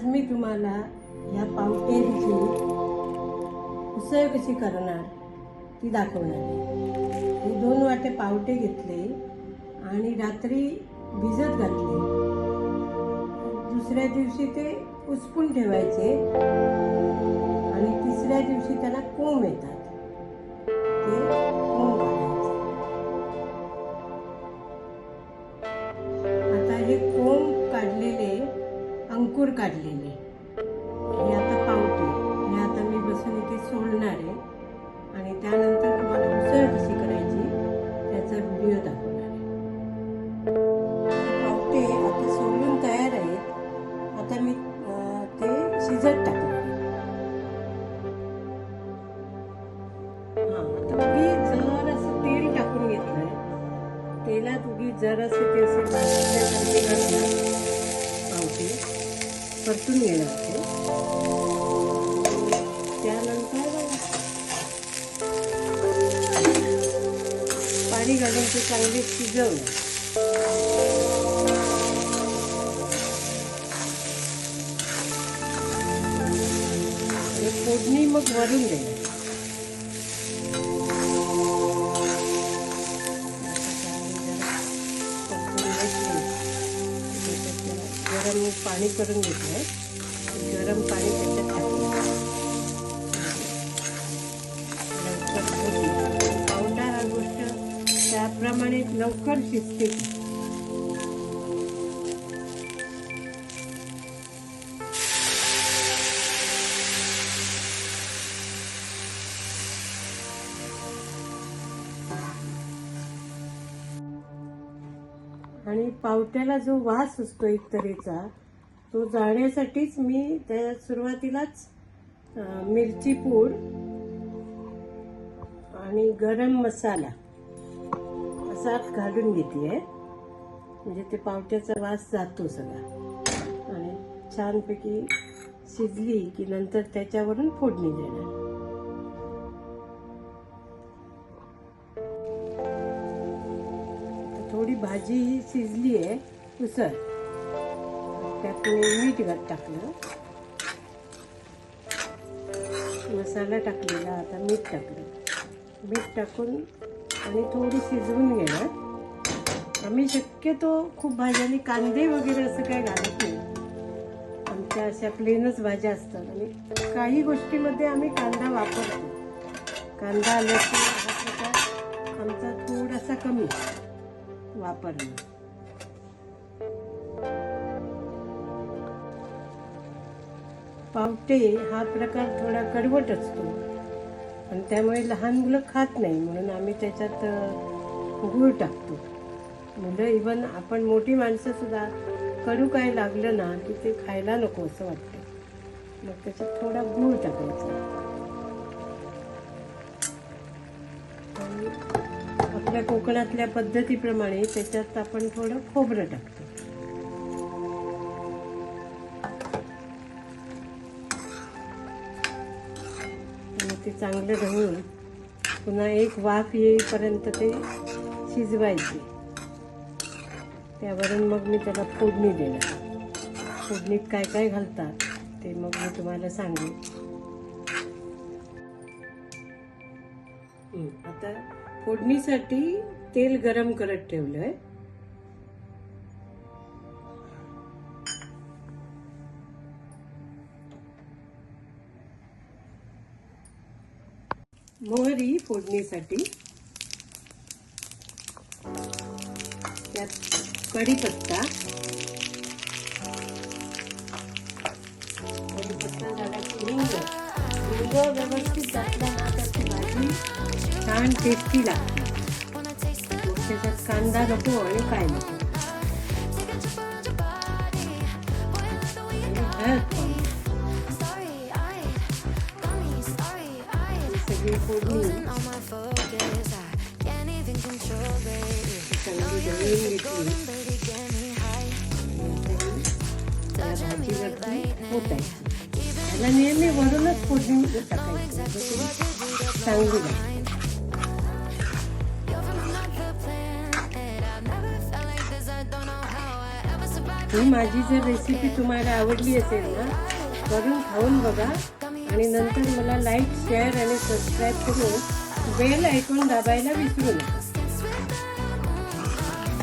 आज मी तुम्हाला ह्या पावट्यांची उसळ कशी करणार ती दाखवणार मी दोन वाटे पावटे घेतले आणि रात्री भिजत घातले. दुसऱ्या दिवशी ते उचपून ठेवायचे आणि तिसऱ्या दिवशी त्याला कोंब येतात. ते अंकुर काढलेले हे आता पावटे हे आता मी बसून इथे सोडणार आहे. आणि त्यानंतर तुम्हाला उसळ कशी करायची त्याचा व्हिडिओ दाखवणार आहे. हे आता सोडून तयार आहेत आता मी ते शिजत टाकणार हां हा मी उगी तेल टाकून घेतलंय. तेलात उगी जरासं ते असे पावते. परतून घेणार ते. त्यानंतर पाणी घालून ते चांगले शिजवलं फोडणी मग वरून आता मी पाणी करून घेतलंय. गरम पाणी त्याच्यात टाकलं लवकर पावडा हा गोष्ट त्याप्रमाणे लवकर शिजते आणि पावट्याला जो वास असतो एक तऱ्हेचा तो जाण्यासाठीच मी त्या सुरुवातीलाच मिरची पूड आणि गरम मसाला असा घालून घेते म्हणजे ते पावट्याचा वास जातो सगळा. आणि छानपैकी शिजली की नंतर त्याच्यावरून फोडणी देणार. थोडी भाजी ही शिजली आहे उसळ. त्यात मीठ घात टाकलं. मसाला टाकलेला आता मीठ टाकलं. मीठ टाकून आणि थोडी शिजवून घेणार. आम्ही शक्यतो खूप भाज्यांनी कांदे वगैरे असं काय घालत नाही. आमच्या अशा प्लेनच भाज्या असतात. आणि काही गोष्टीमध्ये आम्ही कांदा वापरतो. कांदा लसूण हा प्रकार आमचा थोडासा कमी. वापरणं. पावटे हा प्रकार थोडा कडवट असतो. आणि त्यामुळे लहान मुलं खात नाही म्हणून आम्ही त्याच्यात गूळ टाकतो. मुलं इवन आपण मोठी माणसं सुद्धा कडू काय लागलं ना की ते खायला नको असं वाटतं. मग त्याच्यात थोडा गूळ टाकायचा. आपल्या कोकणातल्या पद्धतीप्रमाणे त्याच्यात आपण थोडं खोबरं टाकतो. आणि ते चांगलं ढवळून पुन्हा एक वाफ येईपर्यंत ते शिजवायचे. त्यावरून मग मी त्याला फोडणी देणार. फोडणीत काय काय घालतात ते मग मी तुम्हाला सांगेन. आता फोडणीसाठी तेल गरम करत ठेवलंय. मोहरी फोडणीसाठी. त्यात कढीपत्ता. कढीपत्ता झाला की हिंग हिंग व्यवस्थित घातला ना त्याची भाजी. छान टेस्टी लागते मग त्याच्यात कांदा नको आणि काय नको आणि हळद पाहिजे सगळी फोडणी चांगली दळून घेतली भाजीवरती त्याला नेहमी वरूनच फोडणी टाकायची चांगली लागते ही माझी जर रेसिपी तुम्हाला आवडली असेल ना करून खाऊन बघा. आणि नंतर मला लाईक शेअर आणि सबस्क्राईब करून बेल ऐकून दाबायला विसरू नका.